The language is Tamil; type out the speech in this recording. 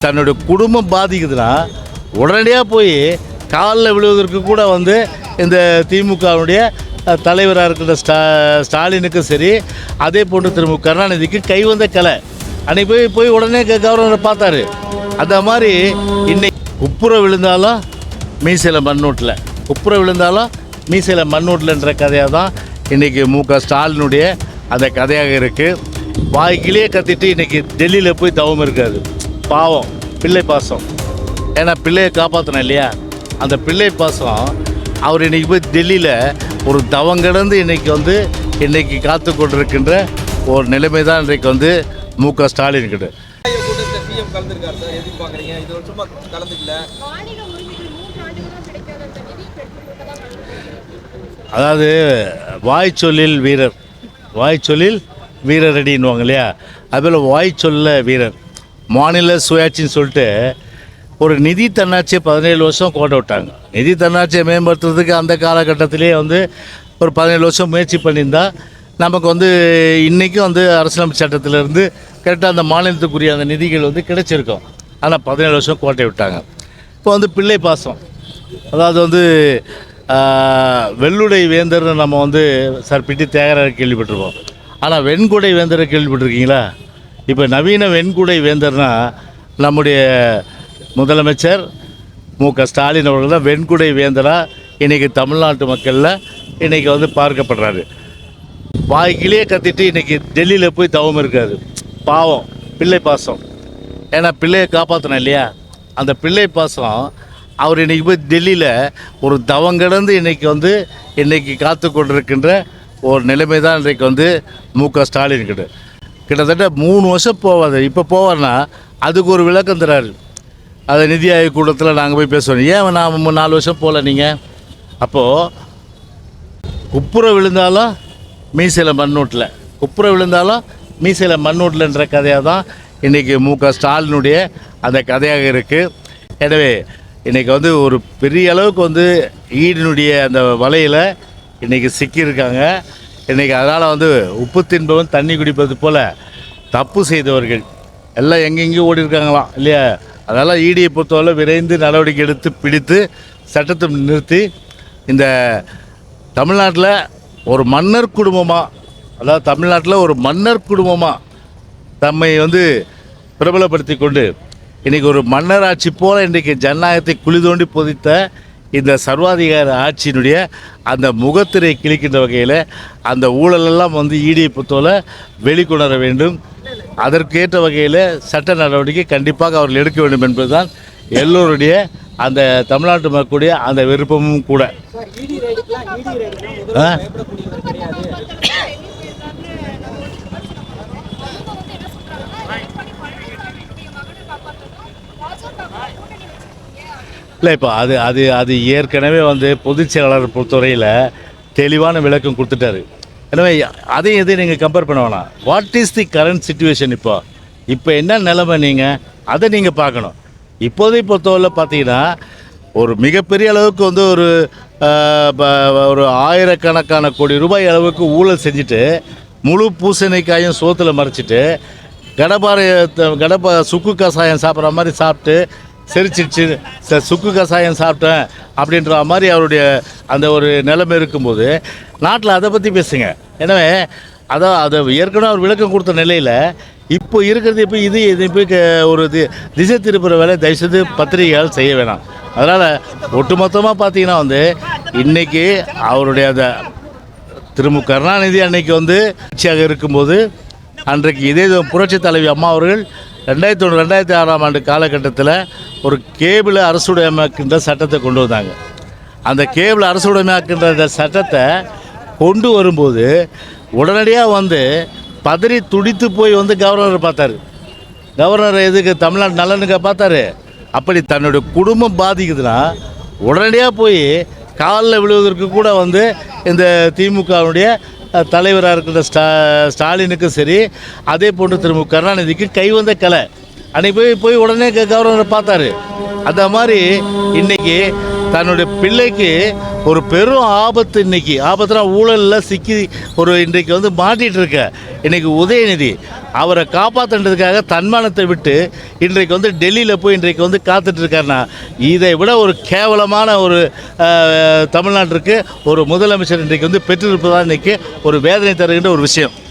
தன்னுடைய குடும்பம் பாதிக்குதுன்னா உடனடியாக போய் காலில் விழுவதற்கு கூட வந்து இந்த திமுகவுடைய தலைவராக இருக்கிற ஸ்டா ஸ்டாலினுக்கும் சரி அதே போன்று திரு கருணாநிதிக்கு கை வந்த கலை. அன்னைக்கு போய் போய் உடனே க- கவர்னரை பார்த்தாரு. அந்த மாதிரி இன்னைக்கு உப்புற விழுந்தாலும் மீசையில் மண்ணூட்டில் உப்புற விழுந்தாலும் மீசையில் மண்ணூட்டில்ன்ற கதையாக தான் இன்றைக்கி மு க ஸ்டாலினுடைய அந்த கதையாக இருக்குது வாய்க்கிலேயே கத்திட்டு இன்றைக்கி டெல்லியில் போய் தவம் இருக்காது பாவம் பிள்ளை பாசம். ஏன்னா பிள்ளையை காப்பாற்றணும் இல்லையா? அந்த பிள்ளை பாசம் அவர் இன்னைக்கு போய் டெல்லியில் ஒரு தவங்கிடந்து இன்றைக்கி இன்னைக்கு வந்து இன்றைக்கி காத்து கொண்டிருக்கின்ற ஒரு நிலைமை தான் இன்றைக்கு வந்து மு க. ஸ்டாலின் கிட்ட. அதாவது வாய் சொல்லில் வீரர். வாய் சொல்லில் வாய்ச்சொல்லில் வீரர் அடின்னுவாங்க இல்லையா அதுபோல் சொல்ல வீரர். மாநில சுயாட்சின்னு சொல்லிட்டு ஒரு நிதி தன்னாட்சியை பதினேழு வருஷம் கோட்டை விட்டாங்க. நிதி தன்னாட்சியை மேம்படுத்துறதுக்கு அந்த காலகட்டத்திலே வந்து ஒரு பதினேழு வருஷம் முயற்சி பண்ணியிருந்தா நமக்கு வந்து இன்றைக்கும் வந்து அரசியலமைப்பு சட்டத்திலேருந்து கரெக்டாக அந்த மாநிலத்துக்குரிய அந்த நிதிகள் வந்து கிடைச்சிருக்கும். ஆனால் பதினேழு வருஷம் கோட்டை விட்டாங்க. இப்போ வந்து பிள்ளை பாசம். அதாவது வந்து வெள்ளுடை வேந்தர்னு நம்ம வந்து சார் பிட்டி தேகராக கேள்விப்பட்டிருப்போம் ஆனால் வெண்குடை வேந்தரை கேள்விப்பட்டிருக்கீங்களா? இப்போ நவீன வெண்குடை வேந்தர்னா நம்முடைய முதலமைச்சர் மு க. ஸ்டாலின் அவர்கள் தான் வெண்குடை வேந்தரா இன்றைக்கி தமிழ்நாட்டு மக்களில் இன்றைக்கி வந்து பார்க்கப்படுறாரு. வாய்க்கிலேயே கத்திட்டு இன்றைக்கி டெல்லியில் போய் தவம் இருக்காரு. பாவம் பிள்ளை பாசம். ஏன்னா பிள்ளையை காப்பாற்றணும் இல்லையா? அந்த பிள்ளை பாசம் அவர் இன்றைக்கி போய் டெல்லியில் ஒரு தவம் கிடந்து இன்னைக்கு வந்து இன்னைக்கு காத்து கொண்டிருக்கின்ற ஒரு நிலைமை தான் இன்றைக்கு வந்து மு க. ஸ்டாலின் கிட்ட. கிட்டத்தட்ட மூணு வருஷம் போவாது. இப்போ போவார்னா அதுக்கு ஒரு விளக்கம் தராரு. அதை நிதி ஆயோக் கூட்டத்தில் நாங்கள் போய் பேசுவோம். ஏன் நான் மு- நாலு வருஷம் போகல நீங்கள் அப்போது உப்புற விழுந்தாலும் மீசையில் மண்ணூட்டில் உப்புற விழுந்தாலும் மீசையில் மண்ணூட்டில்ன்ற கதையாக தான் இன்றைக்கி மு க ஸ்டாலினுடைய அந்த கதையாக இருக்குது எனவே இன்றைக்கி வந்து ஒரு பெரிய அளவுக்கு வந்து ஈடினுடைய அந்த வலையில் இன்றைக்கி சிக்கியிருக்காங்க. இன்றைக்கி அதனால் வந்து உப்பு தின்பவன் தண்ணி குடிப்பது போல் தப்பு செய்தவர்கள். எல்லாம் எங்கெங்கேயும் ஓடி இருக்காங்களாம் இல்லையா? அதனால் ஈடியை பொறுத்தவரை விரைந்து நடவடிக்கை எடுத்து பிடித்து சட்டத்தை நிறுத்தி இந்த தமிழ்நாட்டில் ஒரு மன்னர் குடும்பமாக அதாவது தமிழ்நாட்டில் ஒரு மன்னர் குடும்பமாக தம்மை வந்து பிரபலப்படுத்தி கொண்டு இன்றைக்கி ஒரு மன்னர் ஆட்சி போல இன்றைக்கி ஜனநாயகத்தை குழி தோண்டி பொதித்த இந்த சர்வாதிகார ஆட்சியினுடைய அந்த முகத்திரை கிழிக்கின்ற வகையில் அந்த ஊழலெல்லாம் வந்து ஈடியை பொறுத்தவரை வெளிக்கொணர வேண்டும். அதற்கேற்ற வகையில் சட்ட நடவடிக்கை கண்டிப்பாக அவர்கள் எடுக்க வேண்டும் என்பதுதான் எல்லோருடைய அந்த தமிழ்நாட்டு மக்களுடைய அந்த விருப்பமும் கூட. இல்லை இப்போ அது அது அது ஏற்கனவே வந்து பொதுச் செயலாளர் பொறுத்தவரையில் தெளிவான விளக்கம் கொடுத்துட்டாரு. எனவே அதையும் எதையும் நீங்கள் கம்பேர் பண்ண வேணாம். What is the current situation இப்போ? இப்போ என்ன நிலைமை நீங்கள் அதை நீங்கள் பார்க்கணும். இப்போதை பொறுத்தவரையில் பார்த்தீங்கன்னா ஒரு மிகப்பெரிய அளவுக்கு வந்து ஒரு ப- ஒரு ஆயிரக்கணக்கான கோடி ரூபாய் அளவுக்கு ஊழல் செஞ்சுட்டு முழு பூசணிக்காயும் சோத்தில் மறைச்சிட்டு கடப்பாறை கடப்பா சுக்கு கசாயம் சாப்பிட்ற மாதிரி சாப்பிட்டு செரிச்சிடுச்சு ச- சுக்கு கசாயம் சாப்பிட்டேன் அப்படின்ற மாதிரி அவருடைய அந்த ஒரு நிலைமை இருக்கும்போது நாட்டில் அதை பற்றி பேசுங்க. எனவே அதான் அதை ஏற்கனவே அவர் விளக்கம் கொடுத்த நிலையில் இப்போ இருக்கிறது இப்போ இது இது இப்போ ஒரு தி திசை திருப்புற வேலை தயவுசெய்து பத்திரிகைகள் செய்ய வேணாம். அதனால் ஒட்டுமொத்தமாக பார்த்தீங்கன்னா வந்து இன்றைக்கி அவருடைய அந்த திரு மு. கருணாநிதி அன்னைக்கு வந்து ஆட்சியாக இருக்கும்போது அன்றைக்கு இதே புரட்சி தலைவி அம்மா அவர்கள் ரெண்டாயிரத்தி ஒன்று ரெண்டாயிரத்தி ஆறாம் ஆண்டு காலகட்டத்தில் ஒரு கேபிள் அரசுடைமையாக்கின்ற சட்டத்தை கொண்டு வந்தாங்க. அந்த கேபிள் அரசுடைமையாக்கின்ற அந்த சட்டத்தை கொண்டு வரும்போது உடனடியாக வந்து பதறி துடித்து போய் வந்து கவர்னர் பார்த்தாரு. கவர்னர் எதுக்கு? தமிழ்நாடு நலனுக்கு பார்த்தாரு. அப்படி தன்னுடைய குடும்பம் பாதிக்குதுன்னா உடனடியாக போய் காலில் விழுவதற்கு கூட வந்து இந்த திமுகவுடைய தலைவராக இருக்கிற ஸ்டா ஸ்டாலினுக்கும் சரி அதே போன்று திரு கருணாநிதிக்கு கை வந்த கலை. அன்னைக்கு போய் போய் உடனே க- கவர்னர் பார்த்தாரு. அந்த மாதிரி இன்னைக்கு தன்னுடைய பிள்ளைக்கு ஒரு பெரும் ஆபத்து இன்னைக்கு. ஆபத்துனா ஊழலில் சிக்கி ஒரு இன்றைக்கு வந்து மாட்டிகிட்டு இருக்க இன்னைக்கு உதயநிதி அவரை காப்பாற்றுன்றதுக்காக தன்மானத்தை விட்டு இன்றைக்கு வந்து டெல்லியில் போய் இன்றைக்கு வந்து காத்துட்டு இருக்காருன்னா இதை விட ஒரு கேவலமான ஒரு தமிழ்நாட்டிற்கு ஒரு முதலமைச்சர் இன்றைக்கு வந்து பெற்றிருப்பதாக இன்றைக்கி ஒரு வேதனை தருகின்ற ஒரு விஷயம்.